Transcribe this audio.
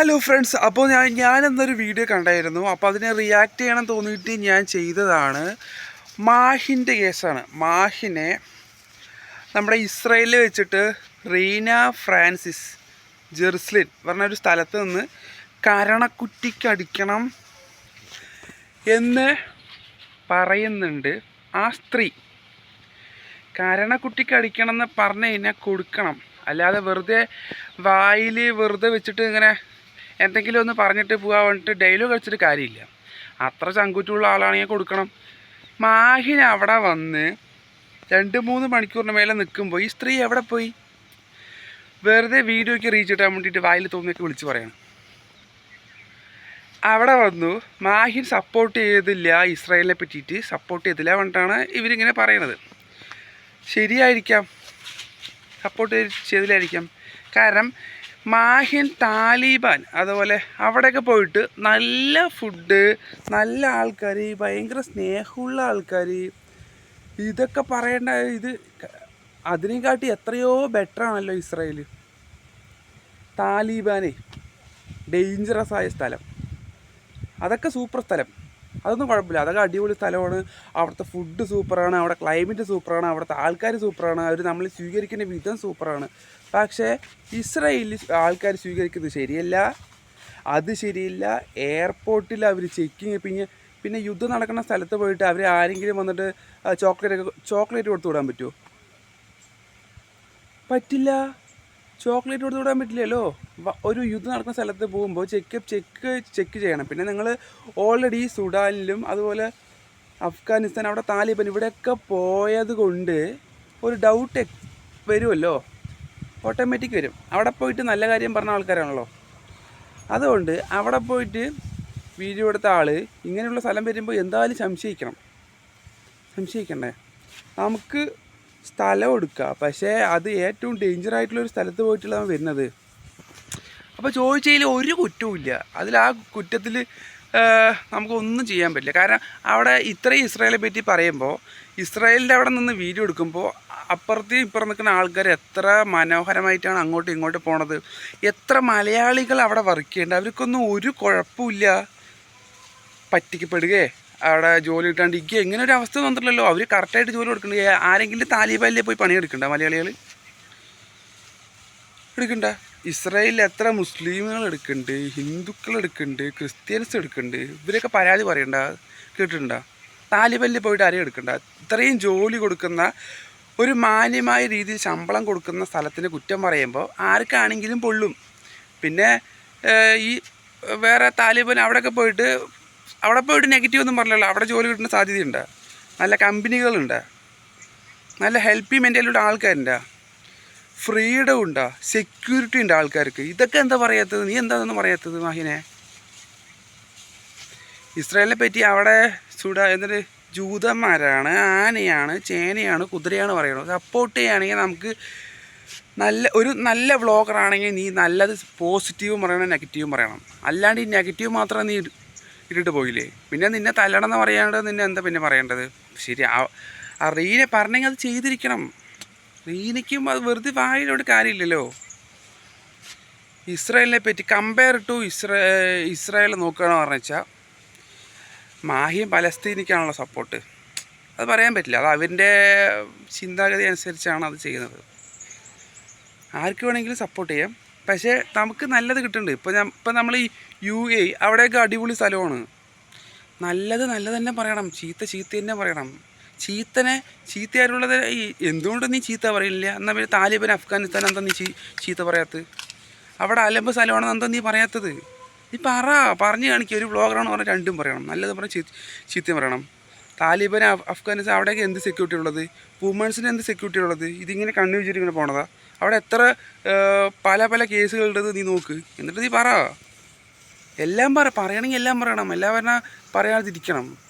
Hello friends അപ്പോൾ ഞാൻ ഞാനെന്നൊരു video കണ്ടായിരുന്നു. അപ്പോൾ അതിനെ റിയാക്ട് ചെയ്യണം തോന്നിയിട്ട് ഞാൻ ചെയ്തതാണ്. മാഹിന്റെ കേസാണ്. മാഹിനെ നമ്മുടെ ഇസ്രയേലിൽ വെച്ചിട്ട് റീന ഫ്രാൻസിസ് ജെറുസലിൻ പറഞ്ഞ ഒരു സ്ഥലത്ത് നിന്ന് കരണക്കുറ്റിക്കടിക്കണം എന്ന് പറയുന്നുണ്ട് ആ സ്ത്രീ. കരണക്കുട്ടിക്കടിക്കണം എന്ന് പറഞ്ഞു കഴിഞ്ഞാൽ കൊടുക്കണം. അല്ലാതെ വെറുതെ വായിൽ വെറുതെ വെച്ചിട്ട് ഇങ്ങനെ എന്തെങ്കിലും ഒന്ന് പറഞ്ഞിട്ട് പോകാൻ വേണ്ടിയിട്ട് ഡെയിലി കഴിച്ചിട്ട് കാര്യമില്ല. അത്ര ചങ്കുറ്റുള്ള ആളാണെങ്കിൽ കൊടുക്കണം. മാഹിൻ അവിടെ വന്ന് രണ്ട് മൂന്ന് മണിക്കൂറിന് മേലെ നിൽക്കുമ്പോൾ ഈ സ്ത്രീ എവിടെ പോയി? വെറുതെ വീഡിയോയ്ക്ക് റീച്ച് കിട്ടാൻ വേണ്ടിയിട്ട് വായിൽ തോന്നിയൊക്കെ വിളിച്ച് പറയണം. അവിടെ വന്നു. മാഹിൻ സപ്പോർട്ട് ചെയ്തില്ല. ഇസ്രായേലിനെ പറ്റിയിട്ട് സപ്പോർട്ട് ചെയ്തില്ല പറഞ്ഞിട്ടാണ് ഇവരിങ്ങനെ പറയണത്. ശരിയായിരിക്കാം. സപ്പോർട്ട് ചെയ്തില്ലായിരിക്കാം. കാരണം മാഹിൻ താലിബാൻ. അതുപോലെ അവിടെയൊക്കെ പോയിട്ട് നല്ല ഫുഡ് നല്ല ആൾക്കാർ ഭയങ്കര സ്നേഹമുള്ള ആൾക്കാർ ഇതൊക്കെ പറയേണ്ട ഇത് അതിനെക്കാട്ടി എത്രയോ ബെറ്റർ ആണല്ലോ ഇസ്രായേൽ താലിബാനെ. ഡേഞ്ചറസ് ആയ സ്ഥലം. അതൊക്കെ സൂപ്പർ സ്ഥലം. അതൊന്നും കുഴപ്പമില്ല. അതൊക്കെ അടിപൊളി സ്ഥലമാണ്. അവിടുത്തെ ഫുഡ് സൂപ്പറാണ്. അവിടെ ക്ലൈമറ്റ് സൂപ്പറാണ്. അവിടുത്തെ ആൾക്കാർ സൂപ്പറാണ്. അവർ നമ്മൾ സ്വീകരിക്കുന്ന വിധം സൂപ്പറാണ്. പക്ഷേ ഇസ്രയേലിൽ ആൾക്കാർ സ്വീകരിക്കുന്നത് ശരിയല്ല. അത് ശരിയില്ല. എയർപോർട്ടിൽ അവർ ചെക്കിങ് പിന്നെ പിന്നെ യുദ്ധം നടക്കുന്ന സ്ഥലത്ത് പോയിട്ട് അവർ ആരെങ്കിലും വന്നിട്ട് ചോക്ലേറ്റ് ചോക്ലേറ്റ് കൊടുത്തു വിടാൻ പറ്റുമോ പറ്റില്ല. ചോക്ലേറ്റ് കൊടുത്ത് വിടാൻ പറ്റില്ലല്ലോ. ഒരു യുദ്ധം നടക്കുന്ന സ്ഥലത്ത് പോകുമ്പോൾ ചെക്ക് ചെക്ക് ചെക്ക് ചെയ്യണം. പിന്നെ നിങ്ങൾ ഓൾറെഡി സുഡാനിലും അതുപോലെ അഫ്ഗാനിസ്ഥാൻ അവിടെ താലിബാൻ ഇവിടെയൊക്കെ പോയത് കൊണ്ട് ഒരു ഡൗട്ട് വരുമല്ലോ ഓട്ടോമാറ്റിക് വരും. അവിടെ പോയിട്ട് നല്ല കാര്യം പറഞ്ഞ ആൾക്കാരാണല്ലോ. അതുകൊണ്ട് അവിടെ പോയിട്ട് വീഡിയോ എടുത്ത ആൾ ഇങ്ങനെയുള്ള സ്ഥലം വരുമ്പോൾ എന്തായാലും സംശയിക്കണം. സംശയിക്കണ്ടേ? നമുക്ക് സ്ഥലം എടുക്കുക പക്ഷേ അത് ഏറ്റവും ഡേഞ്ചർ ആയിട്ടുള്ള ഒരു സ്ഥലത്ത് പോയിട്ടുള്ളതാണ് വരുന്നത്. അപ്പോൾ ചോദിച്ചതിൽ ഒരു കുറ്റവുമില്ല അതിൽ ആ കുറ്റത്തിൽ നമുക്കൊന്നും ചെയ്യാൻ പറ്റില്ല. കാരണം അവിടെ ഇത്രയും ഇസ്രായേലെ പറ്റി പറയുമ്പോൾ ഇസ്രായേലിന്റെ അവിടെ നിന്ന് വീഡിയോ എടുക്കുമ്പോൾ അപ്പുറത്ത് ഇപ്പുറം നിൽക്കുന്ന ആൾക്കാർ എത്ര മനോഹരമായിട്ടാണ് അങ്ങോട്ടും ഇങ്ങോട്ടും പോണത്. എത്ര മലയാളികൾ അവിടെ വർക്ക് ചെയ്യേണ്ടത് അവർക്കൊന്നും ഒരു കുഴപ്പമില്ല പറ്റിക്കപ്പെടുകയെ. അവിടെ ജോലി കിട്ടാണ്ട് ഇക്ക് എങ്ങനെ ഒരു അവസ്ഥ വന്നിട്ടില്ലല്ലോ. അവർ കറക്റ്റായിട്ട് ജോലി കൊടുക്കണ്ട. ആരെങ്കിലും താലിബാനിലെ പോയി പണിയെടുക്കണ്ട മലയാളികൾ എടുക്കണ്ട. ഇസ്രായേലിൽ എത്ര മുസ്ലിമുകൾ എടുക്കുന്നുണ്ട് ഹിന്ദുക്കൾ എടുക്കുന്നുണ്ട് ക്രിസ്ത്യൻസ് എടുക്കുന്നുണ്ട് ഇവരൊക്കെ പരാതി പറയണ്ട കേട്ടിട്ടുണ്ട? താലിബാനിൽ പോയിട്ട് ആരെയും എടുക്കണ്ട. ഇത്രയും ജോലി കൊടുക്കുന്ന ഒരു മാന്യമായ രീതിയിൽ ശമ്പളം കൊടുക്കുന്ന സ്ഥലത്തിന് കുറ്റം പറയുമ്പോൾ ആർക്കാണെങ്കിലും പൊള്ളും. പിന്നെ ഈ വേറെ താലിബാൻ അവിടെയൊക്കെ പോയിട്ട് അവിടെ പോയിട്ട് നെഗറ്റീവ് ഒന്നും പറഞ്ഞല്ലോ അവിടെ ജോലി കിട്ടുന്ന സാധ്യതയുണ്ട്. നല്ല കമ്പനികളുണ്ട്. നല്ല ഹെൽപ്പി മെന്റാലിറ്റിയുടെ ആൾക്കാരുണ്ട്. ഫ്രീഡം ഉണ്ട്. സെക്യൂരിറ്റി ഉണ്ട് ആൾക്കാർക്ക്. ഇതൊക്കെ എന്താ പറയാത്തത്? നീ എന്താണെന്ന് പറയാത്തത് മാഹിനെ? ഇസ്രായേലിനെ പറ്റി അവിടെ സുഡ എന്നിട്ട് ജൂതന്മാരാണ് ആനയാണ് ചേനയാണ് കുതിരയാണ് പറയുന്നത്. സപ്പോർട്ട് ചെയ്യുകയാണെങ്കിൽ നമുക്ക് നല്ല ഒരു നല്ല വ്ളോഗറാണെങ്കിൽ നീ നല്ലത് പോസിറ്റീവും പറയണം നെഗറ്റീവും പറയണം. അല്ലാണ്ട് ഈ നെഗറ്റീവ് മാത്രം നീ ഇട്ടിട്ട് പോയില്ലേ? പിന്നെ നിന്നെ തല്ലണം എന്ന് പറയാണ്ട് നിന്നെ എന്താ പിന്നെ പറയേണ്ടത്? ശരി ആ- ആ റീനെ പറഞ്ഞെങ്കിൽ അത് ചെയ്തിരിക്കണം. റീനയ്ക്കും അത് വെറുതെ വായിലോട്ട് കാര്യമില്ലല്ലോ. ഇസ്രായേലിനെ പറ്റി കമ്പയർ ടു ഇസ്രാ ഇസ്രായേൽ നോക്കുകയാണെന്ന് പറഞ്ഞു വെച്ചാൽ മാഹിയും പലസ്തീനിക്കാണല്ലോ സപ്പോർട്ട് അത് പറയാൻ പറ്റില്ല. അത് അവന്റെ ചിന്താഗതി അനുസരിച്ചാണ് അത് ചെയ്യുന്നത്. ആർക്ക് വേണമെങ്കിലും സപ്പോർട്ട് ചെയ്യാം. പക്ഷേ നമുക്ക് നല്ലത് കിട്ടുന്നുണ്ട് ഇപ്പോൾ ഞാൻ ഇപ്പം നമ്മൾ ഈ യു എ അവിടെയൊക്കെ അടിപൊളി സ്ഥലമാണ്. നല്ലത് നല്ലത് തന്നെ പറയണം. ചീത്ത ചീത്ത തന്നെ പറയണം. ചീത്തനെ ചീത്തയായിട്ടുള്ളത് ഈ എന്തുകൊണ്ട് നീ ചീത്ത പറയില്ല? എന്നാൽ പിന്നെ താലിബൻ അഫ്ഗാനിസ്ഥാൻ എന്താ നീ ചീ- ചീത്ത പറയാത്തത്? അവിടെ അലമ്പ് സ്ഥലമാണെന്ന് എന്താ നീ പറയാത്തത്? നീ പറ പറഞ്ഞു കാണിക്കുക ഒരു ബ്ലോഗറാണെന്ന് പറഞ്ഞാൽ രണ്ടും പറയണം. നല്ലത് പറഞ്ഞാൽ ചീ ചീത്തയും പറയണം. താലിബാൻ അഫ് അഫ്ഗാനിസ്ഥാൻ അവിടെയൊക്കെ എന്ത് സെക്യൂരിറ്റി ഉള്ളത്? വുമൻസിന് എന്ത് സെക്യൂരിറ്റി ഉള്ളത്? ഇതിങ്ങനെ കണ്ണു ഇങ്ങനെ പോണതാ? അവിടെ എത്ര പല പല കേസുകളുള്ളത് നീ നോക്ക്. എന്നിട്ട് നീ പറ. എല്ലാം പറ. പറയണമെങ്കിൽ എല്ലാം പറയണം. എല്ലാം പറഞ്ഞാൽ പറയാതിരിക്കണം